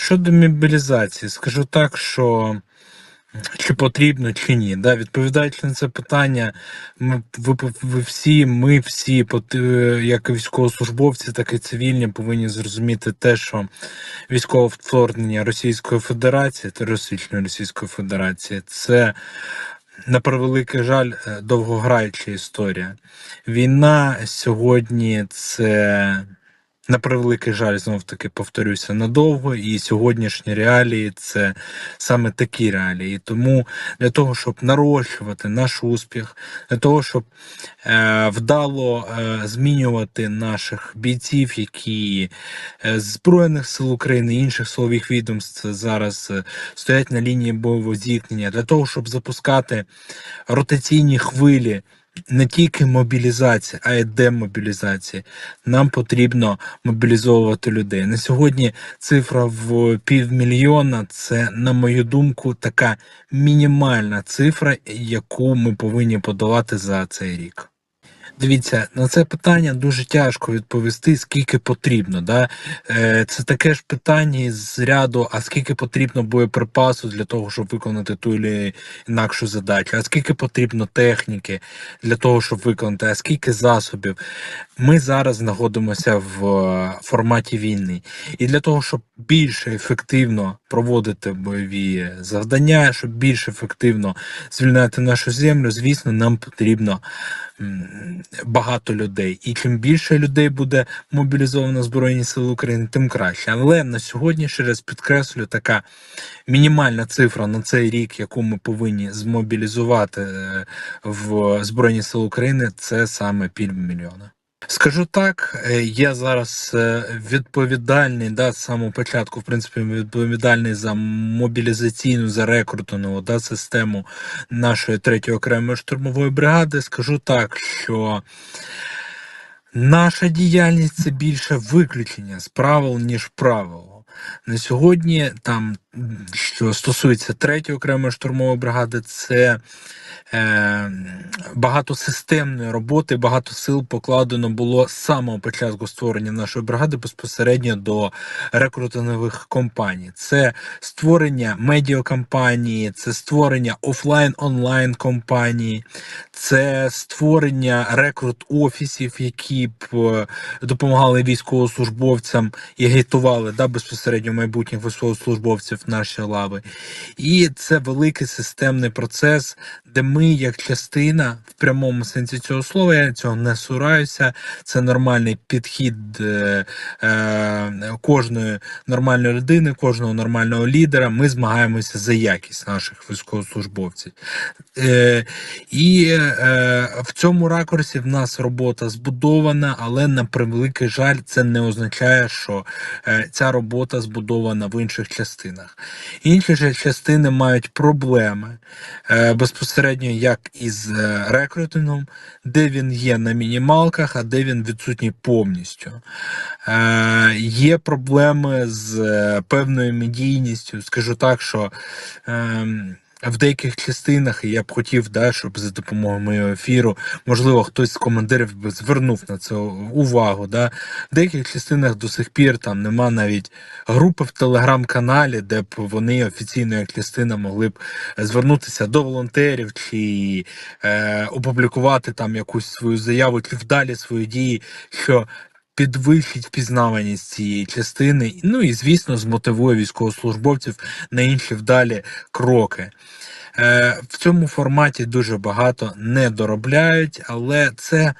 Щодо мобілізації, скажу так, що чи потрібно, чи ні. Да, відповідаючи на це питання, ми, ви, ви всі, ми всі, е, як військовослужбовці, так і цивільні, повинні зрозуміти те, що військове вторгнення Російської Федерації, терористичної Російської Федерації, це. На превеликий жаль, е, довгограюча історія. Війна сьогодні це на превеликий жаль, знов таки повторюся надовго, і сьогоднішні реалії це саме такі реалії. Тому для того, щоб нарощувати наш успіх, для того, щоб е, вдало е, змінювати наших бійців, які е, з Збройних сил України і інших силових відомств зараз е, стоять на лінії бойового зіткнення, для того, щоб запускати ротаційні хвилі не тільки мобілізація, а й демобілізації. Нам потрібно мобілізовувати людей. На сьогодні цифра в півмільйона це, на мою думку, така мінімальна цифра, яку ми повинні подолати за цей рік. Дивіться, на це питання дуже тяжко відповісти, скільки потрібно. Да? Е, Це таке ж питання з ряду, а скільки потрібно боєприпасу для того, щоб виконати ту чи інакшу задачу, а скільки потрібно техніки для того, щоб виконати, а скільки засобів. Ми зараз знаходимося в е, форматі війни. І для того, щоб більш ефективно проводити бойові завдання, щоб більш ефективно звільняти нашу землю, звісно, нам потрібно багато людей. І чим більше людей буде мобілізовано Збройні Сили України, тим краще. Але на сьогодні, ще раз підкреслю, така мінімальна цифра на цей рік, яку ми повинні змобілізувати е, в Збройні Сили України, це саме півмільйона. Скажу так, е, я зараз е, відповідальний да, з самого початку, в принципі, відповідальний за мобілізаційну, за рекрутингову да, систему нашої третьої окремої штурмової бригади. Скажу так, що наша діяльність це більше виключення з правил, ніж правило. На сьогодні, там, що стосується третьої окремої штурмової бригади, це е, багато системної роботи, багато сил покладено було з самого початку створення нашої бригади безпосередньо до рекрутингових компаній. Це створення медіакомпанії, це створення офлайн-онлайн компанії, це створення рекрут-офісів, які б е, допомагали військовослужбовцям і агітували да, безпосередньо майбутніх військовослужбовців наші лави. І це великий системний процес, де ми, як частина, в прямому сенсі цього слова, я цього не сураюся. Це нормальний підхід е, е, кожної нормальної людини, кожного нормального лідера. Ми змагаємося за якість наших військовослужбовців. Е, і е, в цьому ракурсі в нас робота збудована, але на превеликий жаль, це не означає, що е, ця робота збудована в інших частинах. Інші ж частини мають проблеми е, безпосередньо як із е, рекрутингом, де він є на мінімалках, а де він відсутній повністю. Е, є проблеми з певною медійністю. Скажу так, що. В деяких частинах і я б хотів, да, щоб за допомогою моєго ефіру, можливо, хтось з командирів звернув на це увагу. Да. В деяких частинах до сих пір там нема навіть групи в телеграм-каналі, де б вони офіційно як частина могли б звернутися до волонтерів чи е, опублікувати там якусь свою заяву, чи вдалі свої дії, що підвищить впізнаваність цієї частини, ну і звісно змотивує військовослужбовців на інші вдалі кроки. Е, В цьому форматі дуже багато не доробляють, але це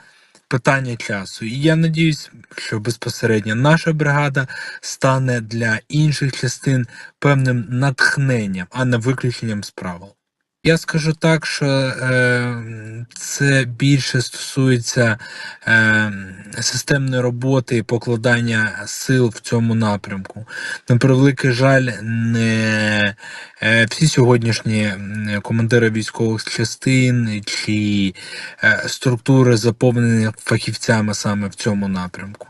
питання часу. І я надіюсь, що безпосередньо наша бригада стане для інших частин певним натхненням, а не виключенням з правил. Я скажу так, що е, це більше стосується е, системної роботи і покладання сил в цьому напрямку. На превеликий жаль, не е, всі сьогоднішні командири військових частин чи е, структури заповнені фахівцями саме в цьому напрямку.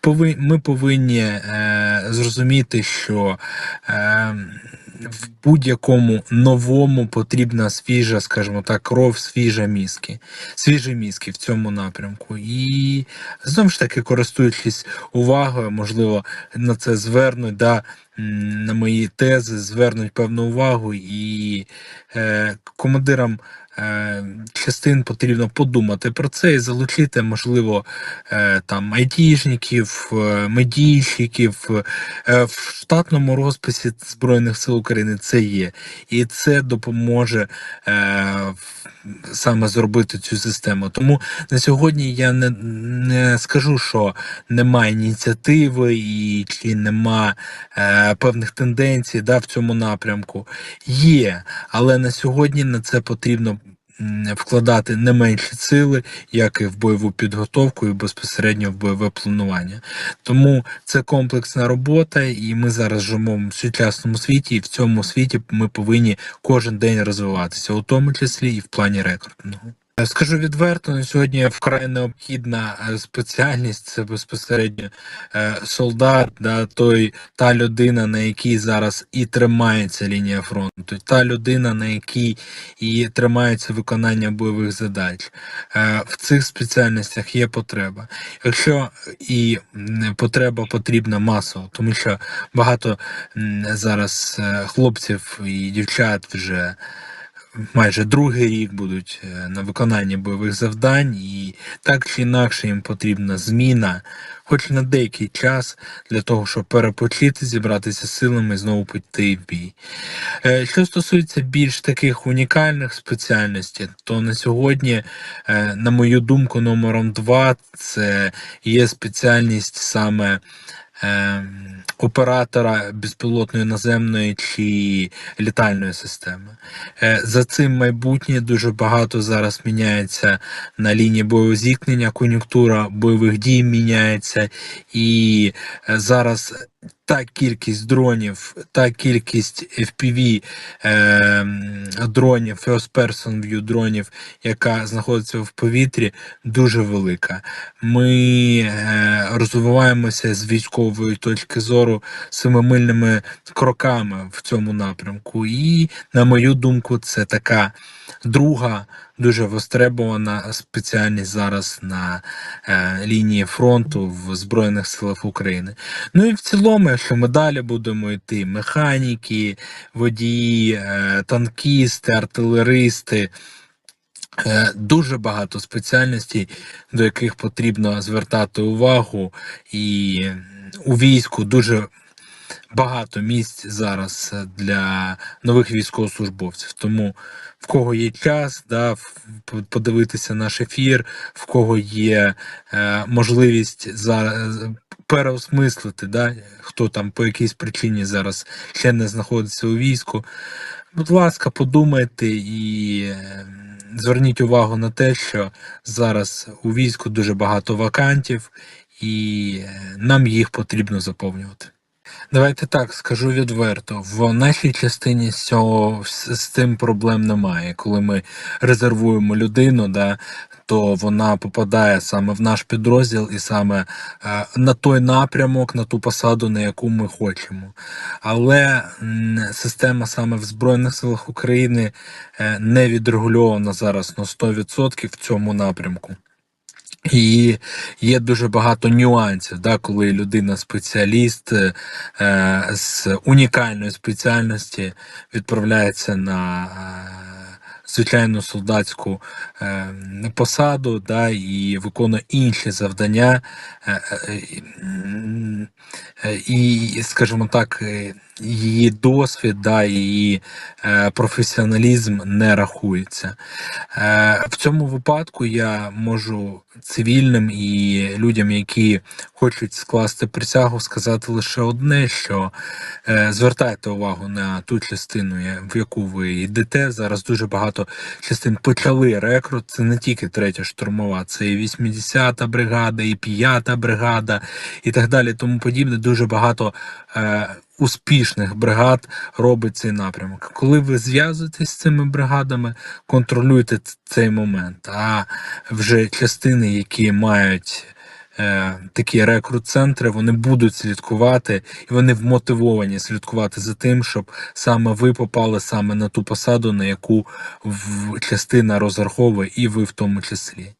Пови, ми повинні е, зрозуміти, що е, в будь-якому новому потрібна свіжа, скажімо так, кров, свіжа мізки, свіжі мізки в цьому напрямку. І знову ж таки, користуючись увагою, можливо, на це звернуть, да, на мої тези звернуть певну увагу, і е, командирам е, частин потрібно подумати про це і залучити, можливо, е, там айтішників, е, медійщиків. Е, в штатному розписі Збройних сил України це є, і це допоможе е, саме зробити цю систему. Тому на сьогодні я не, не скажу, що немає ініціативи і чи нема е, певних тенденцій да, в цьому напрямку. Є, але на сьогодні на це потрібно. Вкладати не менші сили, як і в бойову підготовку, і безпосередньо в бойове планування. Тому це комплексна робота, і ми зараз живемо в сучасному світі, і в цьому світі ми повинні кожен день розвиватися, у тому числі і в плані рекрутингу. Е, Скажу відверто, на сьогодні вкрай необхідна е, спеціальність це безпосередньо е, солдат, да, той, та людина, на якій зараз і тримається лінія фронту, та людина, на якій і тримається виконання бойових задач. В цих спеціальностях є потреба. Якщо і потреба потрібна масово, тому що багато зараз хлопців і дівчат вже майже другий рік будуть е, на виконанні бойових завдань, і так чи інакше їм потрібна зміна, хоч на деякий час, для того, щоб перепочити, зібратися силами і знову піти в бій. Е, Що стосується більш таких унікальних спеціальностей, то на сьогодні, е, на мою думку, номером два це є спеціальність саме. Е, Оператора безпілотної наземної чи літальної системи. Е, За цим майбутнє дуже багато зараз міняється на лінії бойового зіткнення, кон'юнктура бойових дій міняється, і е, зараз та кількість дронів, та кількість FPV е, дронів, First Person View дронів, яка знаходиться в повітрі, дуже велика. Ми е, розвиваємося з військової точки зору семимильними кроками в цьому напрямку. І, на мою думку, це така друга дуже востребована спеціальність зараз на е, лінії фронту в Збройних силах України. Ну і в цілому, якщо ми далі будемо йти, механіки, водії, е, танкісти, артилеристи. Е, Дуже багато спеціальностей, до яких потрібно звертати увагу, і у війську дуже багато місць зараз е, для нових військовослужбовців. Тому в кого є час, да, подивитися наш ефір, в кого є е, можливість за, з- переосмислити, да, хто там по якійсь причині зараз ще не знаходиться у війську. Будь ласка, подумайте і е, зверніть увагу на те, що зараз у війську дуже багато вакантів, і е, нам їх потрібно заповнювати. Давайте так скажу відверто. В нашій частині з цього з, цим проблем немає. Коли ми резервуємо людину, да, то вона попадає саме в наш підрозділ і саме е, на той напрямок, на ту посаду, на яку ми хочемо. Але м, система саме в Збройних силах України е, не відрегульована зараз на 100% в цьому напрямку. І є дуже багато нюансів, да, коли людина спеціаліст е, е, з унікальної спеціальності відправляється на е, звичайну солдатську е, посаду, да, і виконує інші завдання, е, е, е, і, скажімо так, її досвід, да, її е, професіоналізм не рахується. Е, В цьому випадку я можу цивільним і людям, які хочуть скласти присягу, сказати лише одне: що е, звертайте увагу на ту частину, в яку ви йдете. Зараз дуже багато частин почали рекрут. Це не тільки третя штурмова, це і 80-та бригада, і 5-та бригада, і так далі. Тому подібне. Дуже багато. Е, Успішних бригад робить цей напрямок. Коли ви зв'язуєтесь з цими бригадами, контролюйте цей момент. А вже частини, які мають е, такі рекрут-центри, вони будуть слідкувати і вони вмотивовані слідкувати за тим, щоб саме ви попали саме на ту посаду, на яку в частина розраховує, і ви в тому числі.